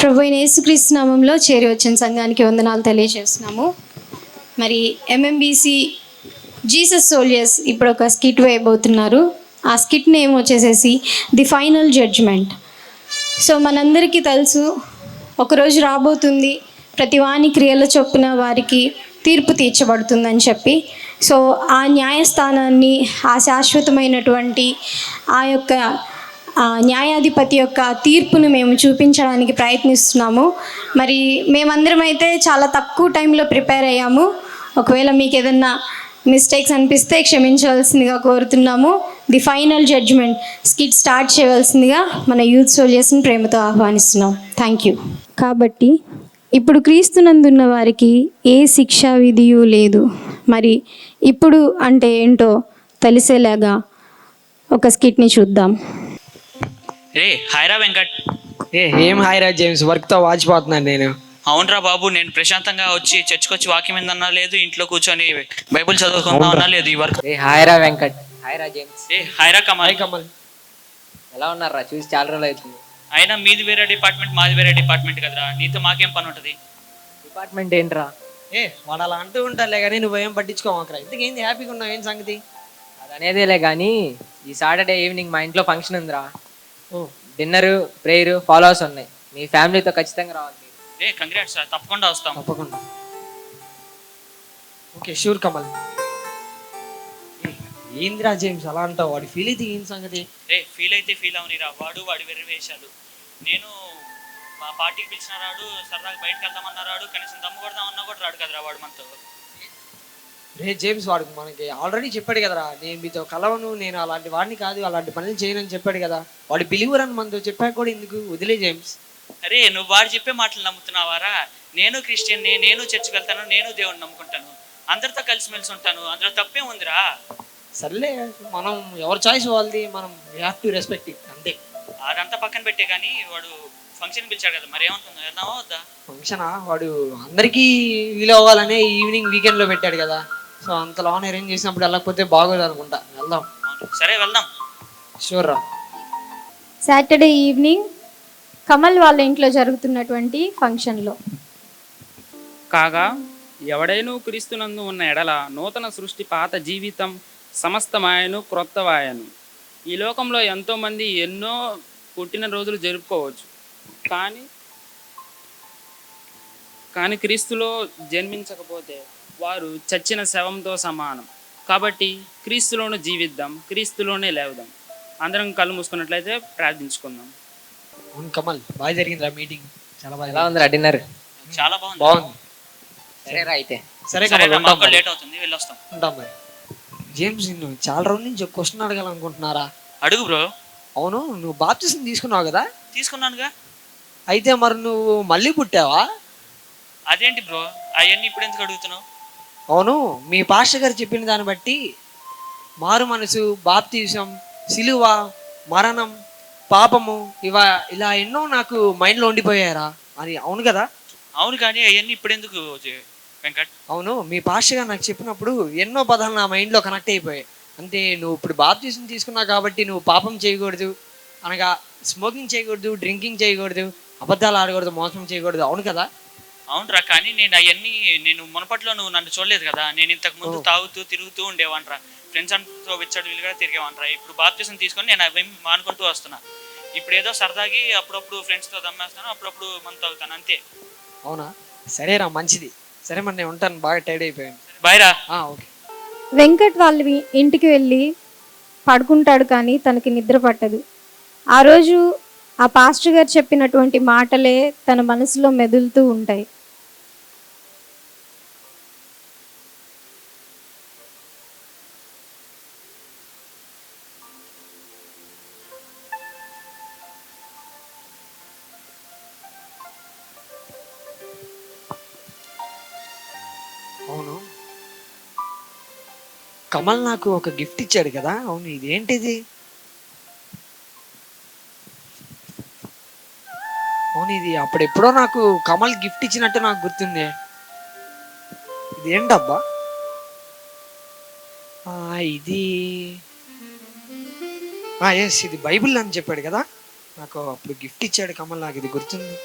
ప్రభు యేసుక్రీస్తు నామంలో చేరి వచ్చిన సంఘానికి వందనాలు తెలియజేస్తున్నాము. మరి ఎంఎంబీసీ జీసస్ సోల్జర్స్ ఇప్పుడు ఒక స్కిట్ వేయబోతున్నారు. ఆ స్కిట్ నేమ్ వచ్చేసేసి ది ఫైనల్ జడ్జ్మెంట్. సో మనందరికీ తెలుసు ఒకరోజు రాబోతుంది ప్రతి వాని క్రియల చొప్పున వారికి తీర్పు తీర్చబడుతుందని చెప్పి. సో ఆ న్యాయస్థానాన్ని ఆ శాశ్వతమైనటువంటి ఆ యొక్క న్యాయాధిపతి యొక్క తీర్పును మేము చూపించడానికి ప్రయత్నిస్తున్నాము. మరి మేమందరం అయితే చాలా తక్కువ టైంలో ప్రిపేర్ అయ్యాము. ఒకవేళ మీకు ఏదన్నా మిస్టేక్స్ అనిపిస్తే క్షమించవలసిందిగా కోరుతున్నాము. The final judgement skit start చేయవలసిందిగా మన యూత్ సోల్జర్స్ని ప్రేమతో ఆహ్వానిస్తున్నాం. థ్యాంక్ యూ కాబట్టి ఇప్పుడు క్రీస్తునందున్న వారికి ఏ శిక్షా విధియు లేదు. మరి ఇప్పుడు అంటే ఏంటో తెలిసేలాగా ఒక స్కిట్ని చూద్దాం. రే హాయ్రా వెంకట్. ఏ ఏం హాయ్ రాజ్ జేమ్స్? వర్క్తో వాచిపోతున్నాను నేను. అవునరా బాబు నేను ప్రశాంతంగా వచ్చి చర్చికి వచ్చి వాక్యం ఏందన్నా లేదు ఇంట్లో కూర్చొని బైబుల్ చదువుకుందాం అన్నా లేదు ఈ వర్క్. ఏ హాయ్ రా వెంకట్. హాయ్ రా జేమ్స్. ఏ హాయ్రా కమాల్. కమల్. ఎలా ఉన్నారా చూసి చాలా రోజులు అవుతుంది. అయినా మీది వేరే డిపార్ట్మెంట్ మాది వేరే డిపార్ట్మెంట్ కదరా? నీతో మాకేం పని ఉంటుంది? డిపార్ట్మెంట్ ఏంట్రా? ఏ వాడు అలా అంటూ ఉంటారులే కానీ నువ్వు ఏం పట్టించుకోమాకరా? ఇంతకు ఏంది హ్యాపీగా ఉన్నావు? ఏం సంగతి? అది అనేదేలే కానీ ఈ సాటర్డే ఈవినింగ్ మా ఇంట్లో ఫంక్షన్ ఉందిరా. డిన్నర్ ప్రేయర్ ఫాలోవర్స్ ఉన్నాయి. మీ ఫ్యామిలీతో ఖచ్చితంగా రావాలి. ఏ కంగ్రాట్స్ సార్ తప్పకుండా వస్తాం. తప్పకుండా. Okay sure Kamal. ఏందిరా జేమ్స్ అలా అంటావు? వాడి ఫీల్ అయితే ఏం సంగతి? రే ఫీల్ అయితే ఫీల్ అవనిరా. వాడు వాడి వెర్రి వేషాలు. నేను మా పార్టీకి పిలిచిన రాడు సరదాగా బయటకు వెళ్దామన్నా రాడు కనీసం దమ్ము కొడదామన్నా కూడా రాడు కదరా వాడు మనతో. రే జేమ్స్ వాడు మనకి ఆల్రెడీ చెప్పాడు కదరా నేను మీతో కలవను నేను అలాంటి వాడిని కాదు అలాంటి పనులు చేయనని చెప్పాడు కదా. వాడు బిలీవర్ అని మనతో చెప్పాక కూడా ఎందుకు? వదిలే జేమ్స్. అరే నువ్వు వాడు చెప్పే మాటలు నమ్ముతున్నావారా? నేను క్రిస్టియన్ నేను చర్చికి వెళ్తాను నేను దేవుడిని నమ్ముకుంటాను. అందరితో కలిసిమెలిసి ఉంటాను అందులో తప్పే ఉందిరా? సర్లే మనం ఎవరి చాయిస్ వాళ్ళది మనం హ్యావ్ టు రెస్పెక్ట్ ఇట్ అంతే. అదంతా పక్కన పెట్టే కానీ వాడు ఫంక్షన్ పిలిచాడు కదా మరి ఏమంటుందో? వెళ్దామా వద్దా? ఫంక్షనా వాడు అందరికీ వీలు అవ్వాలనే ఈవినింగ్ వీకెండ్లో పెట్టాడు కదా. సో అంత లాన్ అరేంజ్ చేసినప్పుడు వెళ్ళకపోతే బాగోదు అనుకుంటా. వెళ్దాం. సరే వెళ్దాం. షూర్ రా. సాటర్డే ఈవినింగ్ కమల్ వాళ్ళ ఇంట్లో జరుగుతున్నటువంటి ఫంక్షన్లో కాగా ఎవడైనూ క్రీస్తునందు ఉన్న ఎడల నూతన సృష్టి పాత జీవితం సమస్తమాయను క్రొత్తవాయను. ఈ లోకంలో ఎంతోమంది ఎన్నో పుట్టిన రోజులు జరుపుకోవచ్చు. కానీ కానీ క్రీస్తులో జన్మించకపోతే వారు చచ్చిన శవంతో సమానం. కాబట్టి క్రీస్తులోనే జీవిద్దాం క్రీస్తులోనే లేవుదాం. అందరం కళ్ళు మూసుకున్నట్లయితే ప్రార్థించుకుందాం. అవును కమల్ బాగా జరిగిందిరా మీటింగ్. చాలా బాగా ఎలా ఉందిరా డిన్నర్? చాలా బాగుంది. బాగుంది. సరేరా అయితే. సరే కమల్. లేట్ అవుతుంది వెళ్ళొస్తాం. ఉంటాం మరి. జేమ్స్ నిన్ను చాలా రోజుల నుంచి క్వశ్చన్ అడగాలనుకుంటున్నారా? అడుగు బ్రో. అవును నువ్వు బాప్తిసం తీసుకున్నావు కదా? తీసుకున్నానుగా. అయితే మరి నువ్వు మళ్ళీ పుట్టావా? అదేంటి బ్రో అవన్నీ ఇప్పుడు ఎందుకు అడుగుతున్నావు? అవును మీ పాస్టర్ గారు చెప్పిన దాన్ని బట్టి మారు మనసు బాప్తీసం సిలువ మరణం పాపము ఇవా ఇలా ఎన్నో నాకు మైండ్లో ఉండిపోయారా అని. అవును కదా? అవును కానీ అవన్నీ ఇప్పుడు ఎందుకు వెంకట్? అవును మీ గారు నాకు చెప్పినప్పుడు ఎన్నో పదాలు నా మైండ్లో కనెక్ట్ అయిపోయాయి. అంటే నువ్వు ఇప్పుడు బాప్తీసం తీసుకున్నావు కాబట్టి నువ్వు పాపం చేయకూడదు అనగా స్మోకింగ్ చేయకూడదు డ్రింకింగ్ చేయకూడదు అబద్ధాలు ఆడకూడదు మోసం చేయకూడదు. అవును కదా? అవునరా కానీ నేను అవన్నీ నేను మునపట్లో నువ్వు నన్ను చూడలేదు కదా. నేను ఇంతకు ముందు తాగుతూ తిరుగుతూ ఉండేవాన్రా. ఫ్రెండ్స్ అంతా విచ్చడు వీలుగా తిరిగేవాన్రా. ఇప్పుడు బాప్తీసం తీసుకొని నేను అవి మానుకుంటూ వస్తున్నా. ఇప్పుడు ఏదో సరదాగి అప్పుడప్పుడు ఫ్రెండ్స్తో దమ్మేస్తాను అప్పుడప్పుడు మందు తాగుతాను అంతే. అవునా? సరేరా మంచిది. సరే మరి నేను ఉంటాను. బాగా టైర్డ్ అయిపోయాను. బాయ్రా ఆ, ఓకే. వెంకట్ వాళ్ళ వి- ఇంటికి వెళ్ళి పడుకుంటాడు కానీ తనకి నిద్ర పట్టదు. ఆ రోజు ఆ పాస్టర్ గారు చెప్పినటువంటి మాటలే తన మనసులో మెదులుతూ ఉంటాయి. కమల్ నాకు ఒక గిఫ్ట్ ఇచ్చాడు కదా. అవును ఇదేంటిది? అవును ఇది అప్పుడెప్పుడో నాకు కమల్ గిఫ్ట్ ఇచ్చినట్టు నాకు గుర్తుంది. ఇదేంటబ్బా? ఇది. ఎస్ ఇది బైబిల్ అని చెప్పాడు కదా. నాకు అప్పుడు గిఫ్ట్ ఇచ్చాడు కమల్ నాకు ఇది గుర్తుంది.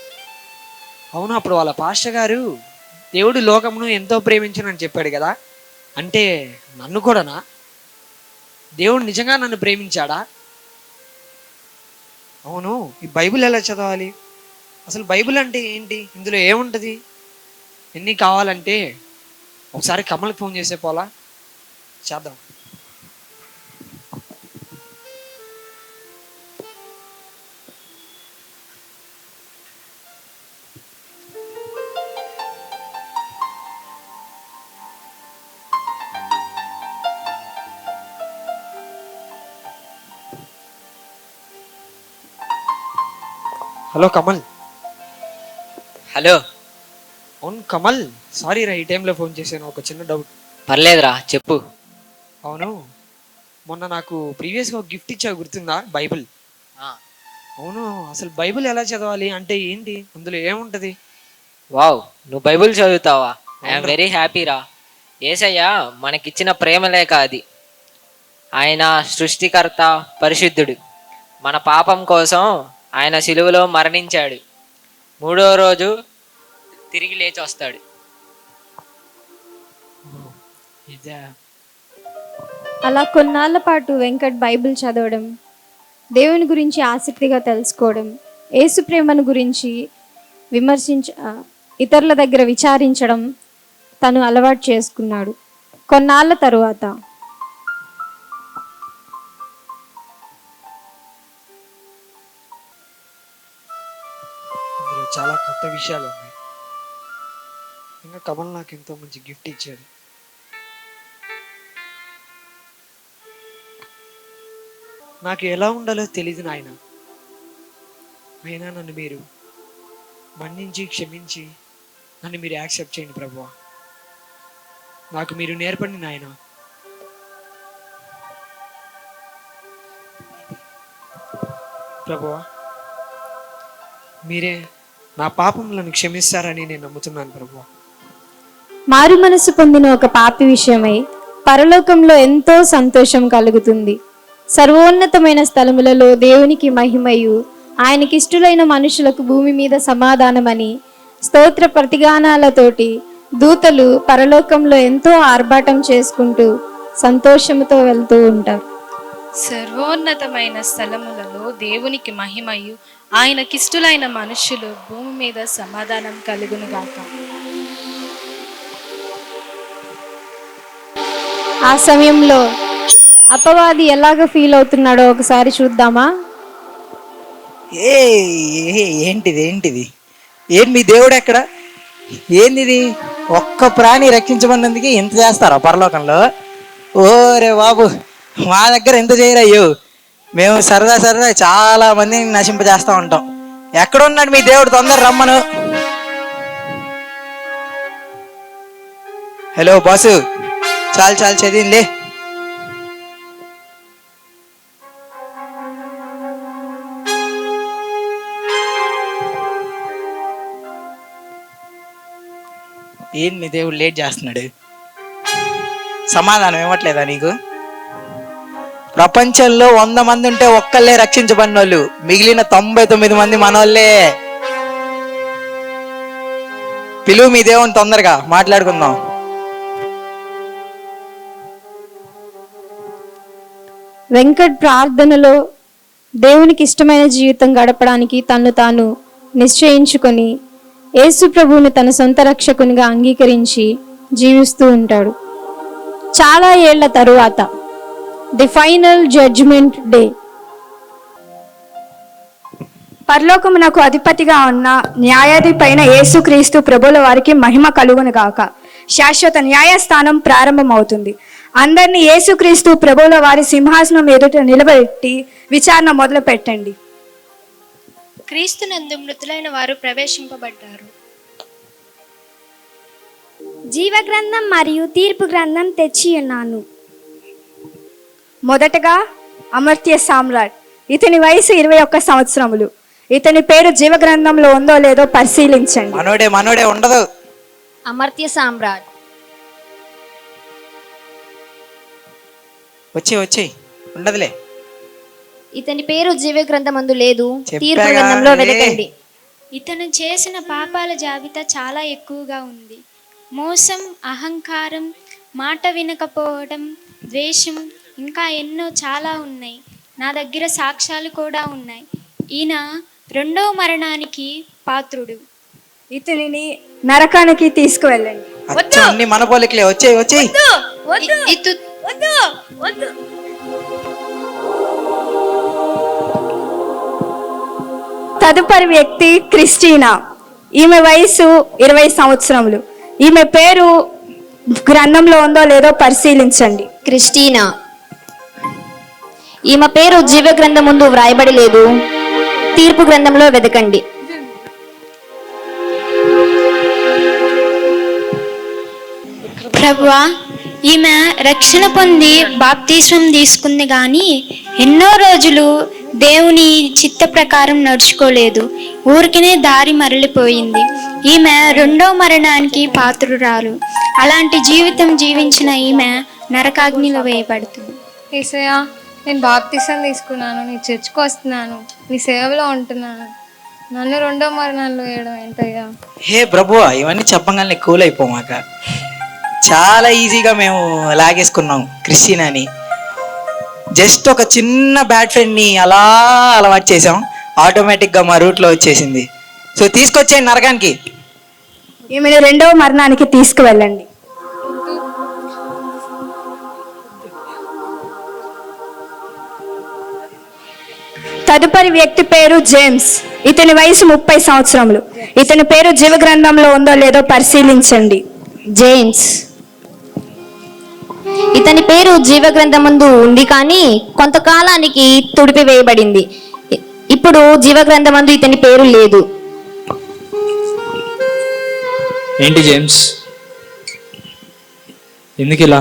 అవును అప్పుడు వాళ్ళ పాస్టర్ గారు దేవుడు లోకమును ఎంతో ప్రేమించునని చెప్పాడు కదా. అంటే నన్ను కూడానా? దేవుడు నిజంగా నన్ను ప్రేమించాడా? అవును. ఈ బైబిల్ ఎలా చదవాలి? అసలు బైబిల్ అంటే ఏంటి? ఇందులో ఏముంటుంది? ఎన్ని కావాలంటే ఒకసారి కమల్కి ఫోన్ చేసే పోలా? చేద్దాం. హలో కమల్. హలో. అవును కమల్ సారీ రా ఈ టైంలో ఫోన్ చేశాను ఒక చిన్న డౌట్. పర్లేదురా చెప్పు. అవును మొన్న నాకు ప్రీవియస్గా ఒక గిఫ్ట్ ఇచ్చావు గుర్తుందా? బైబిల్. అవును అసలు బైబిల్ ఎలా చదవాలి అంటే ఏంటి? అందులో ఏముంటది? వావ్ నువ్వు బైబిల్ చదువుతావా? I'm very హ్యాపీరా. ఏసయ్య మనకిచ్చిన ప్రేమలేక అది. ఆయన సృష్టికర్త పరిశుద్ధుడు. మన పాపం కోసం ఆయన సిలువలో మరణించాడు. మూడో రోజు తిరిగి లేచి వస్తాడు. అలా కొన్నాళ్ళ పాటు వెంకట్ బైబిల్ చదవడం దేవుని గురించి ఆసక్తిగా తెలుసుకోవడం యేసు ప్రేమను గురించి విమర్శించ ఇతరుల దగ్గర విచారించడం తను అలవాటు చేసుకున్నాడు. కొన్నాళ్ళ తరువాత చాలా కొత్త విషయాలు ఉన్నాయి. ఇంకా కమల్ నాకు ఎంతో మంచి గిఫ్ట్ ఇచ్చాడు. నాకు ఎలా ఉండాలో తెలియదు నాయన. అయినా నన్ను మీరు మన్నించి క్షమించి నన్ను మీరు యాక్సెప్ట్ చేయండి ప్రభు నాకు మీరు నేర్పండి నాయన. ప్రభువా మీరే నా పాపములను క్షమిస్తారని నేను నమ్ముతున్నాను ప్రభు. మారు మనసు పొందిన ఒక పాపి విషయమై పరలోకంలో ఎంతో సంతోషం కలుగుతుంది. సర్వోన్నతమైన స్థలములలో దేవునికి మహిమయు ఆయనకిష్టులైన మనుషులకు భూమి మీద సమాధానమని స్తోత్ర ప్రతిగానాలతోటి దూతలు పరలోకంలో ఎంతో ఆర్భాటం చేసుకుంటూ సంతోషముతో వెళ్తూ ఉంటారు. సర్వోన్నతమైన స్థలములలో దేవునికి మహిమయు ఆయనకిష్టులైన మనుషులు భూమి మీద సమాధానం కలుగునుగాక. ఆ సమయంలో అపవాది ఎలాగ ఫీల్ అవుతున్నాడో ఒకసారి చూద్దామా? ఏ ఏంటిది ఏంటిది? ఏంటి మీ దేవుడు ఎక్కడ? ఏందిది? ఒక్క ప్రాణి రక్షించమన్నందుకు ఇంత చేస్తారా పరలోకంలో? ఓరే బాబు మా దగ్గర ఎంత చేయరయ్యో. మేము సరదా సరదా చాలా మందిని నశింపజేస్తూ ఉంటాం. ఎక్కడ ఉన్నాడు మీ దేవుడు? తొందర రమ్మను. హలో బాసు చాలు చాలు చదివింది ఏంటి మీ దేవుడు లేట్ చేస్తున్నాడు? సమాధానం ఇవ్వట్లేదా నీకు? ప్రపంచంలో వంద మంది ఉంటే ఒక్కళ్ళే రక్షించబడిన వాళ్ళు మిగిలిన తొంభై తొమ్మిది మంది మనోళ్ళే. పిలువు మీ దేవుని తొందరగా. మాట్లాడుకుందాం. వెంకట్ ప్రార్థనలో దేవునికి ఇష్టమైన జీవితం గడపడానికి తను తాను నిశ్చయించుకొని యేసు ప్రభువుని తన సొంత రక్షకునిగా అంగీకరించి జీవిస్తూ ఉంటాడు. చాలా ఏళ్ళ తరువాత ది ఫైనల్ జడ్జ్మెంట్ డే. పరలోకమునకు అధిపతిగా ఉన్న న్యాయాధిపైన యేసుక్రీస్తు ప్రభుల వారికి మహిమ కలుగును గాక. శాశ్వత న్యాయస్థానం ప్రారంభమవుతుంది. అందరినీ యేసుక్రీస్తు ప్రభుల వారి సింహాసనం ఎదుట నిలబెట్టి విచారణ మొదలు పెట్టండి క్రీస్తునందు మృతులైన వారు ప్రవేశింపబడ్డారు. జీవ గ్రంథం మరియు తీర్పు గ్రంథం తెచ్చి ఉన్నాను మొదటగా అమర్త్య సామ్రాట్. ఇతని వయసు ఇరవై ఒక్క సంవత్సరములు. ఇతని పేరు జీవ గ్రంథంలో ఉందో లేదో పరిశీలించండి. మనోడే మనోడే ఉండదు. అమర్త్య సామ్రాట్. వచ్చే వచ్చేయ్ ఉండదులే. ఇతని పేరు జీవ గ్రంథమందు లేదు తీర్పు గ్రంథంలో. వెతకండి. ఇతను చేసిన పాపాల జాబితా చాలా ఎక్కువగా ఉంది. మోసం అహంకారం మాట వినకపోవడం ద్వేషం ఇంకా ఎన్నో చాలా ఉన్నాయి. నా దగ్గర సాక్ష్యాలు కూడా ఉన్నాయి. ఈయన రెండవ మరణానికి పాత్రుడు. ఇతనిని నరకానికి తీసుకువెళ్ళండి. అన్ని మన పోలికలే. వచ్చేయి వచ్చేయి. ఇతు తదుపరి వ్యక్తి క్రిస్టీనా. ఈమె వయసు ఇరవై సంవత్సరములు. ఈమె పేరు గ్రంథంలో ఉందో లేదో పరిశీలించండి. క్రిస్టీనా. ఈమె పేరు జీవ గ్రంథం ముందు వ్రాయబడి లేదు తీర్పు గ్రంథంలో వెతకండి ప్రభువా ఈమె రక్షణ పొంది బాప్తిస్వం తీసుకుంది కానీ ఎన్నో రోజులు దేవుని చిత్త ప్రకారం నడుచుకోలేదు. ఊరికనే దారి మరలిపోయింది. ఈమె రెండో మరణానికి పాత్రురాలు. అలాంటి జీవితం జీవించిన ఈమె నరకాగ్నిలో వేయబడుతుంది. నేను బాప్తిసం తీసుకున్నాను నీ చర్చ్కి వస్తున్నాను నీ సేవలో ఉంటున్నాను. నన్ను రెండో మరణాల్లో వేయడం ఏంటయ్యా? హే ప్రభువా ఇవన్నీ చెప్పగానే కూల్ అయిపోమాక. చాలా ఈజీగా మేము లాగేసుకున్నాం క్రిస్టియన్ అని. జస్ట్ ఒక చిన్న బ్యాడ్ ఫ్రెండ్ని అలా అలవాటు చేసాం ఆటోమేటిక్గా మా రూట్లో వచ్చేసింది. సో తీసుకొచ్చేయండి నరకానికి. ఈమెను రెండవ మరణానికి తీసుకువెళ్ళండి. తదుపరి వ్యక్తి పేరు జేమ్స్. ఇతని వయసు ముప్పై సంవత్సరములు. ఇతని పేరు జీవ గ్రంథంలో ఉందో లేదో పరిశీలించండి. జేమ్స్. ఇతని పేరు జీవ గ్రంథం ముందు ఉంది కానీ కొంతకాలానికి తుడిపివేయబడింది. వేయబడింది ఇప్పుడు జీవ గ్రంథమందు ఇతని పేరు లేదు. ఏంటి జేమ్స్? ఎందుకు ఇలా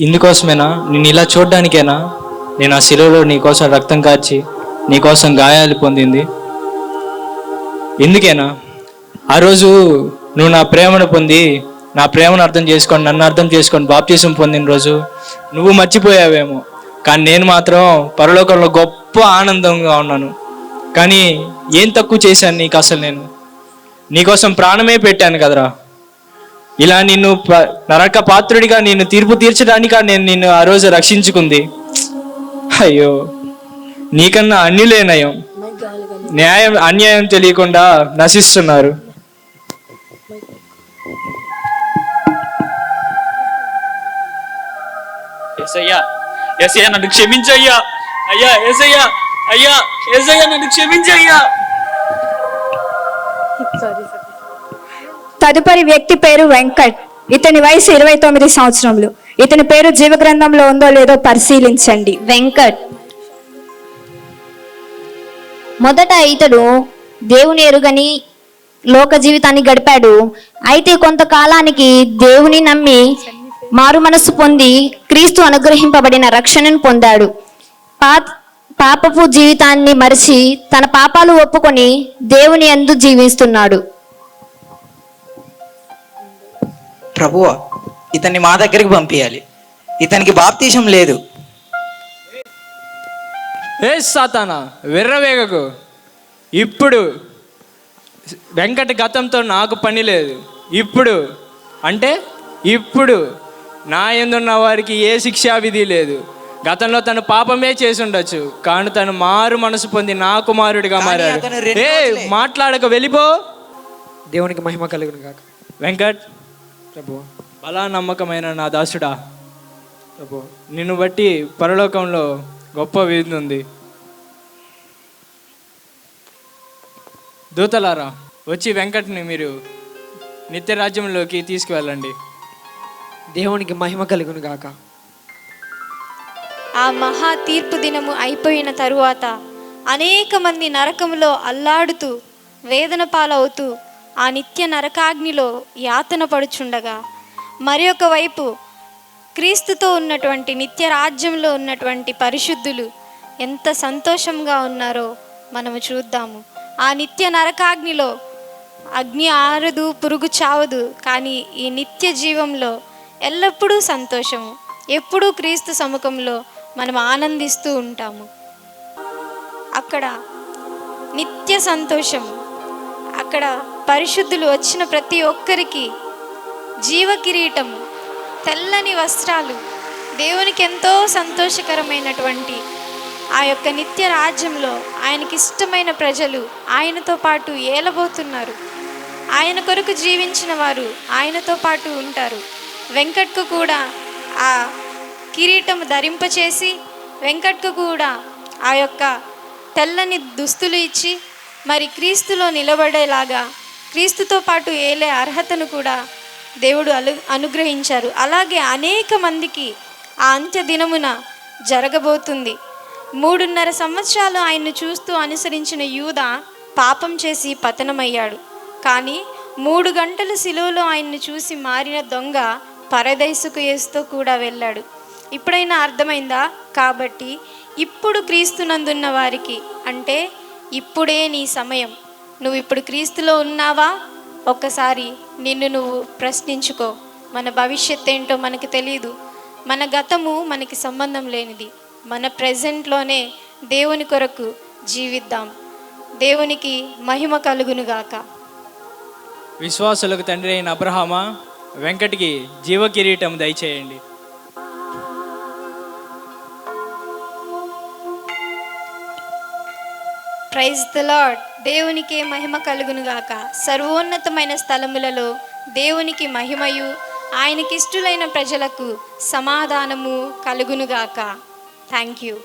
ఇందుకోసమేనా? నేను ఇలా చూడడానికేనా? నేను ఆ శిలువలో నీకోసం రక్తం కార్చి నీకోసం గాయాలు పొందింది. ఎందుకేనా? ఆ రోజు నువ్వు నా ప్రేమను పొంది నా ప్రేమను అర్థం చేసుకొని నన్ను అర్థం చేసుకొని బాప్తీసం పొందిన రోజు నువ్వు మర్చిపోయావేమో. కానీ నేను మాత్రం పరలోకంలో గొప్ప ఆనందంగా ఉన్నాను. కానీ ఏం తక్కువ చేశాను నీకు అసలు నేను? నీకోసం ప్రాణమే పెట్టాను కదరా. ఇలా నిన్ను ప- నరక పాత్రుడిగా నిన్ను తీర్పు తీర్చడానిక నేను నిన్ను ఆ రోజు రక్షించుకుంది. అయ్యో నీకన్నా అన్యులే నయం. న్యాయం అన్యాయం తెలియకుండా నశిస్తున్నారు. నన్ను క్షమించయ్యా. అయ్యా ఎస్ఐయా అయ్యా ఎస్ఐయా నన్ను క్షమించయ్యా. తదుపరి వ్యక్తి పేరు వెంకట్. ఇతని వయసు ఇరవై తొమ్మిది సంవత్సరములు. ఇతని పేరు జీవ గ్రంథంలో ఉందో లేదో పరిశీలించండి. వెంకట్. మొదట ఇతడు దేవుని ఎరుగని లోక జీవితాన్ని గడిపాడు. అయితే కొంతకాలానికి దేవుని నమ్మి మారు మనస్సు పొంది క్రీస్తు అనుగ్రహింపబడిన రక్షణను పొందాడు. పా పాపపు జీవితాన్ని మరిచి తన పాపాలు ఒప్పుకొని దేవుని అందు జీవిస్తున్నాడు. ప్రభువా ఇతన్ని మా దగ్గరికి పంపించాలి ఇతనికి బాప్తీసం లేదు. ఏ సాతానా వెర్రవేగకు ఇప్పుడు వెంకట గతంతో నాకు పని లేదు. ఇప్పుడు అంటే ఇప్పుడు నా ఎందున్న వారికి ఏ శిక్షా విధి లేదు. గతంలో తను పాపమే చేసి ఉండొచ్చు కానీ తను మారు మనసు పొంది నా కుమారుడిగా మారాడు. ఏ. మాట్లాడక వెళ్ళిపో. దేవునికి మహిమ కలుగును గాక. వెంకట్. ప్రభు బలా నమ్మకమైన నా దాసుడా. ప్రభు నిన్ను బట్టి పరలోకంలో గొప్ప విధి ఉంది. దూతలారా వచ్చి వెంకట్ని మీరు నిత్య రాజ్యంలోకి తీసుకువెళ్ళండి. దేవునికి మహిమ కలుగును గాక. ఆ మహా తీర్పు దినము అయిపోయిన తరువాత అనేక మంది నరకములో అల్లాడుతూ వేదన పాలవుతూ ఆ నిత్య నరకాగ్నిలో యాతన పడుచుండగా మరి వైపు క్రీస్తుతో ఉన్నటువంటి నిత్య రాజ్యంలో ఉన్నటువంటి పరిశుద్ధులు ఎంత సంతోషంగా ఉన్నారో మనము చూద్దాము. ఆ నిత్య నరకాగ్నిలో అగ్ని ఆరదు పురుగు చావదు కానీ ఈ నిత్య జీవంలో ఎల్లప్పుడూ సంతోషము. ఎప్పుడూ క్రీస్తు సముఖంలో మనం ఆనందిస్తూ ఉంటాము. అక్కడ నిత్య సంతోషం అక్కడ పరిశుద్ధులు వచ్చిన ప్రతి ఒక్కరికి జీవ కిరీటం తెల్లని వస్త్రాలు దేవునికి ఎంతో సంతోషకరమైనటువంటి ఆ యొక్క నిత్య రాజ్యంలో ఆయనకి ఇష్టమైన ప్రజలు ఆయనతో పాటు ఏలబోతున్నారు. ఆయన కొరకు జీవించిన వారు ఆయనతో పాటు ఉంటారు. వెంకట్కు కూడా ఆ కిరీటం ధరింపచేసి వెంకట్కు కూడా ఆ యొక్క తెల్లని దుస్తులు ఇచ్చి మరి క్రీస్తులో నిలబడేలాగా క్రీస్తుతో పాటు ఏలే అర్హతను కూడా దేవుడు అలు అనుగ్రహించారు. అలాగే అనేక మందికి ఆ అంత్య దినమున జరగబోతుంది. మూడున్నర సంవత్సరాలు ఆయన్ను చూస్తూ అనుసరించిన యూద పాపం చేసి పతనమయ్యాడు. కానీ మూడు గంటలు సిలువలో ఆయన్ను చూసి మారిన దొంగ పరదైసుకు వేస్తూ కూడా వెళ్ళాడు. ఇప్పుడైనా అర్థమైందా? కాబట్టి ఇప్పుడు క్రీస్తునందున్న వారికి అంటే ఇప్పుడే నీ సమయం. నువ్వు ఇప్పుడు క్రీస్తులో ఉన్నావా? ఒక్కసారి నిన్ను నువ్వు ప్రశ్నించుకో. మన భవిష్యత్ ఏంటో మనకు తెలియదు మన గతము మనకి సంబంధం లేనిది. మన ప్రజెంట్లోనే దేవుని కొరకు జీవిద్దాం. దేవునికి మహిమ కలుగునుగాక విశ్వాసులకు తండ్రి అయిన అబ్రహామా వెంకటికి జీవ కిరీటం దయచేయండి. ప్రైజ్ ద లాడ్ దేవునికి మహిమ కలుగునుగాక సర్వోన్నతమైన స్థలములలో దేవునికి మహిమయు ఆయనకిష్టులైన ప్రజలకు సమాధానము కలుగునుగాక థ్యాంక్ యూ